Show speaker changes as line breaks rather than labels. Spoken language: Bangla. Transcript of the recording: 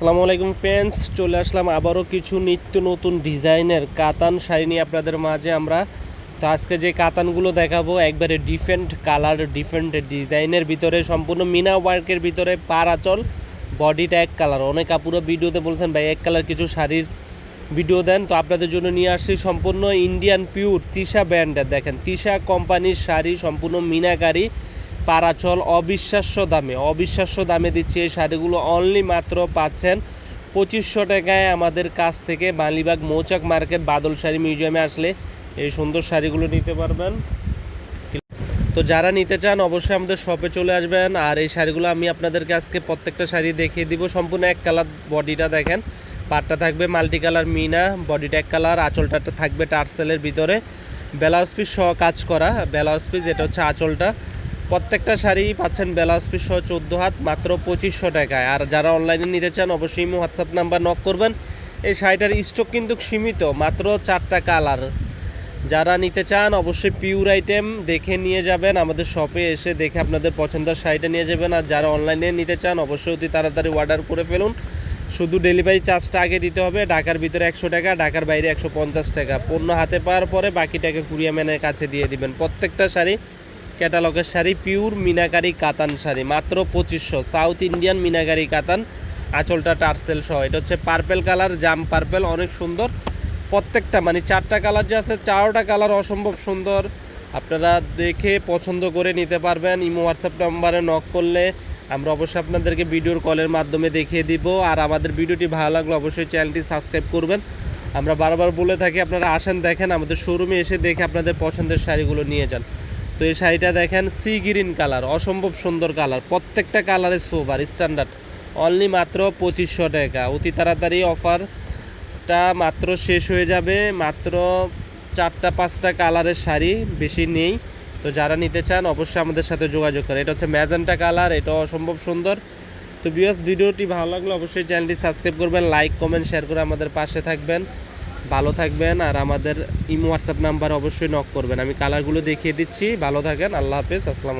আসসালামু আলাইকুম ফ্রেন্ডস চলে আসলাম আবারও কিছু নিত্য নতুন ডিজাইনের কাতান শাড়ি নিয়ে আপনাদের মাঝে আমরা। তো আজকে যে কাতানগুলো দেখাবো, একবারে ডিফারেন্ট কালার ডিফারেন্ট ডিজাইনের ভিতরে, সম্পূর্ণ মিনা ওয়ার্কের ভিতরে পারাচল বডিটা এক কালার অনেক আপুরা ভিডিওতে বলছেন, ভাই, এক কালার কিছু শাড়ির ভিডিও দেন। তো আপনাদের জন্য নিয়ে আসছি সম্পূর্ণ ইন্ডিয়ান পিওর তিশা ব্র্যান্ডের দেখেন, তিশা কোম্পানির শাড়ি, সম্পূর্ণ মিনাকারি পারাচল অবিশ্বাস্য দামে অবিশ্বাস্য দামে দিচ্ছে এই শাড়িগুলো অনলি মাত্র পাচ্ছেন পঁচিশশো টাকায় আমাদের কাছ থেকে মালিবাগ মৌচাক মার্কেট বাদল শাড়ি মিউজিয়ামে আসলে এই সুন্দর শাড়িগুলো নিতে পারবেন। তো যারা নিতে চান অবশ্যই আমাদের শপে চলে আসবেন আর এই শাড়িগুলো আমি আপনাদেরকে আজকে প্রত্যেকটা শাড়ি দেখিয়ে দিব। সম্পূর্ণ এক কালার বডিটা দেখেন, পাটটা থাকবে মাল্টি কালার মিনা, বডিটা এক কালার আঁচলটা থাকবে টার্সেলের ভিতরে। ব্লাউজ পিস কাজ করা, ব্লাউজ পিস এটা হচ্ছে আঁচলটা। প্রত্যেকটা শাড়ি পাচ্ছেন ব্লাউজ পিস সহ চোদ্দ হাত, মাত্র পঁচিশশো টাকায়। আর যারা অনলাইনে নিতে চান, অবশ্যই হোয়াটসঅ্যাপ নাম্বার নক করবেন। এই শাড়িটার স্টক কিন্তু সীমিত, মাত্র চারটা কালার যারা নিতে চান, অবশ্যই পিওর আইটেম দেখে নিয়ে যাবেন। আমাদের শপে এসে দেখে আপনাদের পছন্দের শাড়িটা নিয়ে যাবেন। আর যারা অনলাইনে নিতে চান, অবশ্যই অতি তাড়াতাড়ি অর্ডার করে ফেলুন। শুধু ডেলিভারি চার্জটা আগে দিতে হবে। ঢাকার ভিতরে একশো টাকা, ঢাকার বাইরে একশো পঞ্চাশ টাকা। পণ্য হাতে পাওয়ার পরে বাকি টাকা কুরিয়া ম্যানের কাছে দিয়ে দিবেন। প্রত্যেকটা শাড়ি ক্যাটালগের শাড়ি, পিওর মিনাকারি কাতান শাড়ি। মাত্র পঁচিশশো। সাউথ ইন্ডিয়ান মিনাকারি কাতান, আঁচলটা টার্সেল সহ। এটা হচ্ছে পার্পেল কালার, জাম পার্পেল, অনেক সুন্দর। প্রত্যেকটা মানে চারটা কালার যে আছে, চারোটা কালার অসম্ভব সুন্দর। আপনারা দেখে পছন্দ করে নিতে পারবেন। ইমো হোয়াটসঅ্যাপ নাম্বারে নক করলে আমরা অবশ্যই আপনাদেরকে ভিডিওর কলের মাধ্যমে দেখিয়ে দিব। আর আমাদের ভিডিওটি ভালো লাগলে অবশ্যই চ্যানেলটি সাবস্ক্রাইব করবেন। আমরা বারবার বলে থাকি, আপনারা আসেন, দেখেন, আমাদের শোরুমে এসে দেখে আপনাদের পছন্দের শাড়িগুলো নিয়ে যান। তো এই শাড়িটা দেখেন সি গ্রিন কালার, অসম্ভব সুন্দর কালার, প্রত্যেকটা কালারের সোবার স্ট্যান্ডার্ড অনলি মাত্র পঁচিশশো টাকা। অতি তাড়াতাড়ি অফারটা মাত্র শেষ হয়ে যাবে। মাত্র চারটা, পাঁচটা কালারের শাড়ি বেশি নেই। তো যারা নিতে চান অবশ্যই আমাদের সাথে যোগাযোগ করে। এটা হচ্ছে ম্যাজেন্টা কালার, এটা অসম্ভব সুন্দর। তো বিয়াস ভিডিওটি ভালো লাগলে অবশ্যই চ্যানেলটি সাবস্ক্রাইব করবেন লাইক কমেন্ট শেয়ার করে আমাদের পাশে থাকবেন। ভালো থাকবেন আর আমাদের ইমো হোয়াটসঅ্যাপ নাম্বার অবশ্যই নক করবেন। আমি কালারগুলো দেখিয়ে দিচ্ছি। ভালো থাকেন, আল্লাহ হাফেজ, আসসালাম